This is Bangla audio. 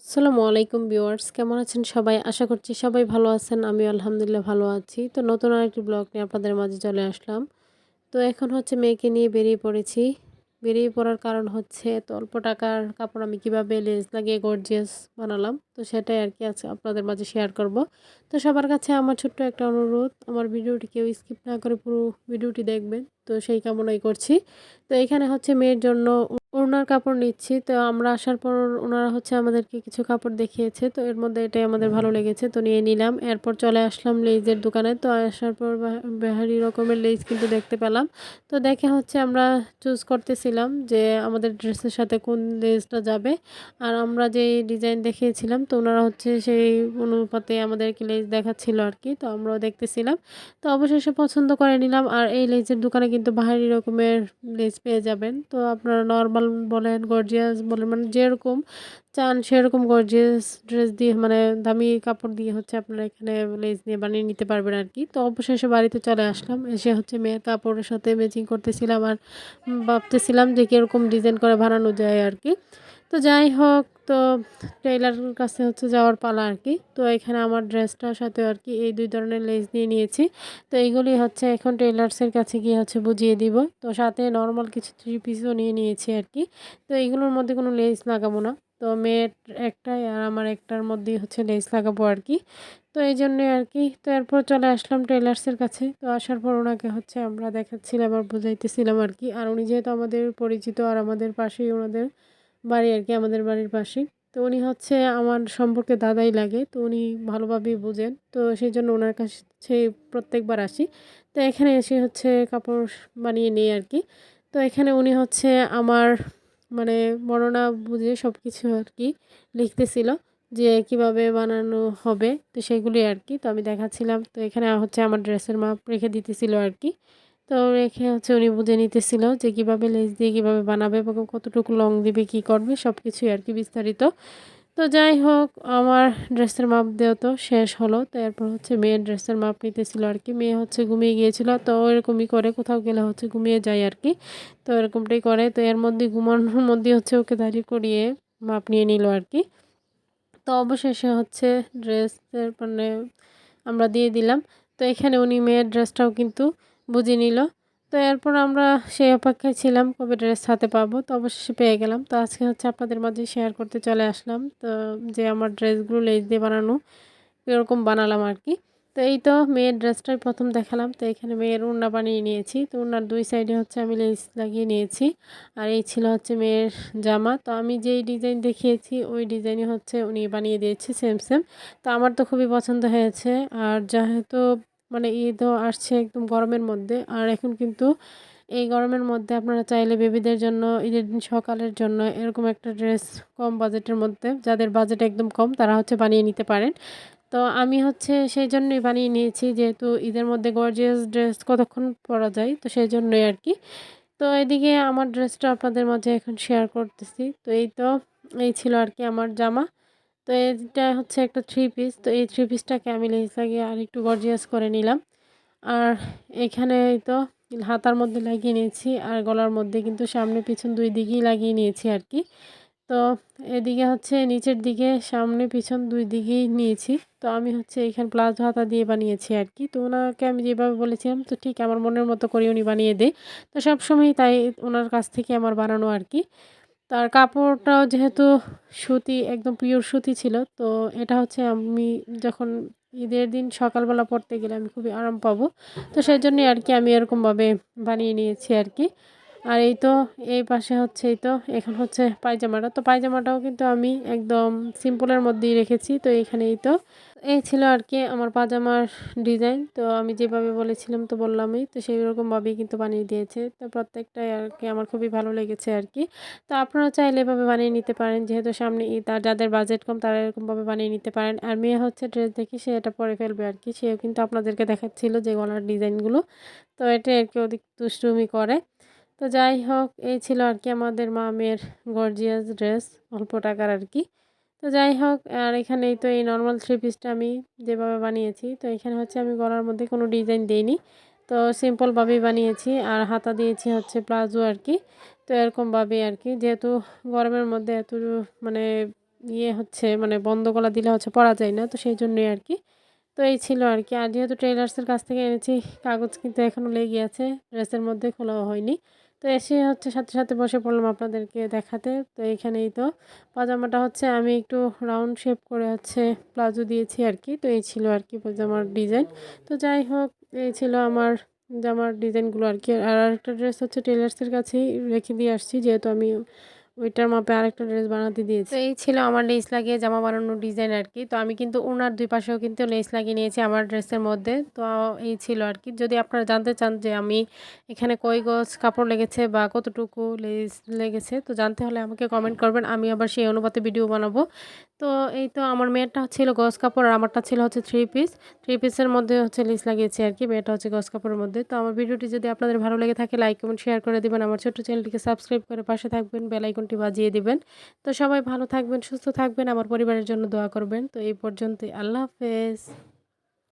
আসসালামু আলাইকুম ভিউয়ার্স, কেমন আছেন সবাই? আশা করছি সবাই ভালো আছেন আমি আলহামদুলিল্লাহ ভালো আছি। তো নতুন আরেকটি ব্লগ নিয়ে আপনাদের মাঝে চলে আসলাম। তো এখন হচ্ছে মেয়েকে নিয়ে বেরিয়ে পড়েছি। বেরিয়ে পড়ার কারণ হচ্ছে তো অল্প টাকার কাপড় আমি কীভাবে লেস লাগিয়ে গর্জিয়াস বানালাম, তো সেটাই আর কি আছে আপনাদের মাঝে শেয়ার করব। তো সবার কাছে আমার ছোট্ট একটা অনুরোধ, আমার ভিডিওটি কেউ স্কিপ না করে পুরো ভিডিওটি দেখবেন। তো সেই কামনাই করছি। তো এখানে হচ্ছে মেয়ের জন্য ওনার কাপড় নিচ্ছি। তো আমরা আসার পর ওনারা হচ্ছে আমাদেরকে কিছু কাপড় দেখিয়েছে। তো এর মধ্যে এটাই আমাদের ভালো লেগেছে। তো নিয়ে নিলাম। এরপর চলে আসলাম লেজের দোকানে। তো আসার পর বেহারি রকমের লেজ কিন্তু দেখতে পেলাম। তো দেখে হচ্ছে আমরা চুজ করতেছিলাম যে আমাদের ড্রেসের সাথে কোন লেজটা যাবে। আর আমরা যে ডিজাইন দেখিয়েছিলাম, তো ওনারা হচ্ছে সেই অনুপাতে আমাদেরকে লেজ দেখাচ্ছিল আর কি তো আমরাও দেখতেছিলাম। তো অবশেষে পছন্দ করে নিলাম। আর এই লেজের দোকানে কিন্তু বাহারি রকমের লেজ পেয়ে যাবেন। তো আপনারা নর্মাল বলেন গর্জিয়াস বলেন মানে যেরকম চান সেরকম গর্জিয়াস ড্রেস দিয়ে মানে দামি কাপড় দিয়ে হচ্ছে আপনারা এখানে লেস দিয়ে বানিয়ে নিতে পারবেন আর কি তো অবশেষে বাড়িতে চলে আসলাম, এসে হচ্ছে মেয়ের কাপড়ের সাথে ম্যাচিং করতেছিলাম আর ভাবতেছিলাম যে কীরকম ডিজাইন করে বানানো যায় আর কি তো যাই হোক, তো টেইলারের কাছে হচ্ছে যাওয়ার পালা আর কি। তো এখানে আমার ড্রেসটার সাথে আর কি এই দুই ধরনের লেস নিয়ে নিয়েছি। তো এইগুলি হচ্ছে এখন টেইলার্সের কাছে গিয়ে হচ্ছে বুঝিয়ে দিব। তো সাথে নর্মাল কিছু থ্রি পিসও নিয়ে নিয়েছি আর কি। তো এইগুলোর মধ্যে কোনো লেস লাগাবো না। তো মেয়ের একটাই আর আমার একটার মধ্যেই হচ্ছে লেস লাগাবো আর কি। তো এই জন্যে আর কি, তো এরপর চলে আসলাম টেলার্সের কাছে। তো আসার পর ওনাকে হচ্ছে আমরা দেখাচ্ছিলাম আর বুঝাইতেছিলাম আর কি। আর উনি যেহেতু আমাদের পরিচিত আর আমাদের পাশেই ওনাদের বাড়ি আর কি, আমাদের বাড়ির পাশে তো উনি হচ্ছে আমার সম্পর্কে দাদাই লাগে, তো উনি ভালোভাবেই বোঝেন। তো সেই জন্য ওনার কাছে প্রত্যেকবার আসি। তো এখানে এসে হচ্ছে কাপড় বানিয়ে নিই আর কি। তো এখানে উনি হচ্ছে আমার মানে বর্ণনা বুঝে সব কিছু আর কি লিখতেছিল যে কীভাবে বানানো হবে, তো সেগুলি আর কি। তো আমি দেখাচ্ছিলাম। তো এখানে হচ্ছে আমার ড্রেসের মাপ রেখে দিতেছিল আর কি। তো রেখে হচ্ছে উনি বুঝে নিতেছিল যে কীভাবে লেস দিয়ে কীভাবে বানাবে এবং কতটুকু লং দিবে, কি করবে সব কিছুই আর কি বিস্তারিত। তো যাই হোক, আমার ড্রেসের মাপ দেওয়া তো শেষ হলো। তো এরপর হচ্ছে মেয়ের ড্রেসের মাপ নিতেছিল আর কি। মেয়ে হচ্ছে ঘুমিয়ে গিয়েছিল, তো এরকমই করে, কোথাও গেলে হচ্ছে ঘুমিয়ে যায় আর কি। তো এরকমটাই করে, তো এর মধ্যে ঘুমানোর মধ্যে হচ্ছে ওকে দাঁড়িয়ে করিয়ে মাপ নিয়ে নিল আর কি। তো অবশেষে হচ্ছে ড্রেসের মানে আমরা দিয়ে দিলাম। তো এখানে উনি মেয়ের ড্রেসটাও কিন্তু বুঝে নিল। তো এরপর আমরা সেই অপেক্ষায় ছিলাম কবে ড্রেস হাতে পাবো। তো অবশেষে পেয়ে গেলাম। তো আজকে হচ্ছে আপনাদের মাঝে শেয়ার করতে চলে আসলাম। তো যে আমার ড্রেসগুলো লেজ দিয়ে বানানো, এরকম বানালাম আর কি। তো এই তো মেয়ের ড্রেসটাই প্রথম দেখালাম। তো এখানে মেয়ের উন্না বানিয়ে নিয়েছি। তো উন্নার দুই সাইডে হচ্ছে আমি লেস লাগিয়ে নিয়েছি। আর এই ছিল হচ্ছে মেয়ের জামা। তো আমি যেই ডিজাইন দেখিয়েছি, ওই ডিজাইনই হচ্ছে উনি বানিয়ে দিয়েছি সেম সেম তো আমার তো খুবই পছন্দ হয়েছে। আর যেহেতু মানে ঈদও আসছে একদম গরমের মধ্যে। আর এখন কিন্তু এই গরমের মধ্যে আপনারা চাইলে বেবিদের জন্য, ঈদের দিন সকালের জন্য এরকম একটা ড্রেস কম বাজেটের মধ্যে, যাদের বাজেট একদম কম, তারা হচ্ছে বানিয়ে নিতে পারেন। তো আমি হচ্ছে সেই জন্যই বানিয়ে নিয়েছি, যেহেতু ঈদের মধ্যে গর্জিয়াস ড্রেস কতক্ষণ পরা যায়, তো সেই জন্যই আর কি। তো এদিকে আমার ড্রেসটা আপনাদের মাঝে এখন শেয়ার করতেছি। তো এই তো, এই ছিল আর কি আমার জামা। তো এটা হচ্ছে একটা থ্রি পিস তো এই থ্রি পিসটাকে আমি লেস লাগিয়ে আর একটু গর্জিয়াস করে নিলাম। আর এখানে তো হাতার মধ্যে লাগিয়ে নিয়েছি, আর গলার মধ্যে কিন্তু সামনে পিছন দুই দিকেই লাগিয়ে নিয়েছি আর কি। তো এদিকে হচ্ছে নিচের দিকে, সামনে পিছন দুই দিকেই নিয়েছি। তো আমি হচ্ছে এখানে প্লাজো হাতা দিয়ে বানিয়েছি আর কি। তো ওনাকে আমি যেভাবে বলেছিলাম, তো ঠিক আমার মনের মতো করে উনি বানিয়ে দেয়। তো সবসময় তাই ওনার কাছ থেকে আমার বানানো আর কি। তার কাপড়টাও যেহেতু সুতি, একদম পিওর সুতি ছিল, তো এটা হচ্ছে আমি যখন ঈদের দিন সকালবেলা পড়তে গেলে আমি খুবই আরাম পাবো। তো সেই জন্যই আর কি আমি এরকমভাবে বানিয়ে নিয়েছি আর কি আর এই তো, এই পাশে হচ্ছে, এই তো, এখন হচ্ছে পায়জামাটা। তো পায়জামাটাও কিন্তু আমি একদম সিম্পলের মধ্যেই রেখেছি, তো এখানে এই তো। এই ছিল আর কি আমার পাজামার ডিজাইন। তো আমি যেভাবে বলেছিলাম তো বললামই, তো সেই রকমভাবেই কিন্তু বানিয়ে দিয়েছে। তো প্রত্যেকটাই আর কি আমার খুবই ভালো লেগেছে আর কি। তো আপনারা চাইলে এভাবে বানিয়ে নিতে পারেন, যেহেতু সামনে আর যাদের বাজেট কম তারা এরকমভাবে বানিয়ে নিতে পারেন। আর মেয়ে হচ্ছে ড্রেস দেখি সে এটা পরে ফেলবে আর কি। সেও কিন্তু আপনাদেরকে দেখাচ্ছিল যে গলার ডিজাইনগুলো। তো এটা আর কি অধিক দুষ্টুমি করে। তো যাই হোক, এই ছিল আর কি আমাদের মা মামের গর্জিয়াস ড্রেস অল্প টাকার আর কি। তো যাই হোক, আর এখানেই তো এই নর্মাল থ্রি পিসটা আমি যেভাবে বানিয়েছি, তো এখানে হচ্ছে আমি গলার মধ্যে কোনো ডিজাইন দিইনি। তো সিম্পলভাবেই বানিয়েছি, আর হাতা দিয়েছি হচ্ছে প্লাজো আর কি। তো এরকমভাবেই আর কি, যেহেতু গরমের মধ্যে এত মানে ইয়ে হচ্ছে মানে বন্ধ গলা দিলে হচ্ছে পরা যায় না, তো সেই জন্যই আর কি। তো এই ছিল আর কি, আর যেহেতু ট্রেলার্সের কাছ থেকে এনেছি, কাগজ কিন্তু এখনও লেগে আছে ড্রেসের মধ্যে খোলাও হয়নি। তো এসে হচ্ছে সাথে সাথে বসে পড়লাম আপনাদেরকে দেখাতে। তো এখানেই তো। পাজামাটা হচ্ছে আমি একটু রাউন্ড শেপ করে হচ্ছে প্লাজো দিয়েছি আর কি তো এই ছিল আর কি পাজামার ডিজাইন তো যাই হোক, এই ছিল আমার জামার ডিজাইনগুলো আর কি আর একটা ড্রেস হচ্ছে টেলার্সের কাছেই রেখে দিয়ে আসছি। যেহেতু আমি ওইটার মাপে আরেকটা ড্রেস বানাতে দিয়েছি। তো এই ছিল আমার লেস লাগিয়ে জামা বানানোর ডিজাইন আর কি তো আমি কিন্তু ওনার দুই পাশেও কিন্তু লেস লাগিয়ে নিয়েছি আমার ড্রেসের মধ্যে। তো এই ছিল আর কি যদি আপনারা জানতে চান যে আমি এখানে কই গজ কাপড় লেগেছে বা কতটুকু লেস লেগেছে, তো জানতে হলে আমাকে কমেন্ট করবেন। আমি আবার সেই অনুপাতে ভিডিও বানাবো। তো এই তো আমার মেয়েরটা ছিল গজ কাপড় আর আমারটা ছিল হচ্ছে থ্রি পিস থ্রি পিসের মধ্যে হচ্ছে লেস লাগিয়েছি আর কি মেয়েটা হচ্ছে গজ কাপড়ের মধ্যে। তো আমার ভিডিওটি যদি আপনাদের ভালো লেগে থাকে লাইক কমেন্ট শেয়ার করে দিবেন। আমার ছোট্ট চ্যানেলটিকে সাবস্ক্রাইব করে পাশে থাকবেন। বেলাইকনটি বাজিয়ে দিবেন। তো সবাই ভালো থাকবেন, সুস্থ থাকবেন, আমার পরিবারের জন্য দোয়া করবেন। তো এই পর্যন্তই, আল্লাহ হাফেজ।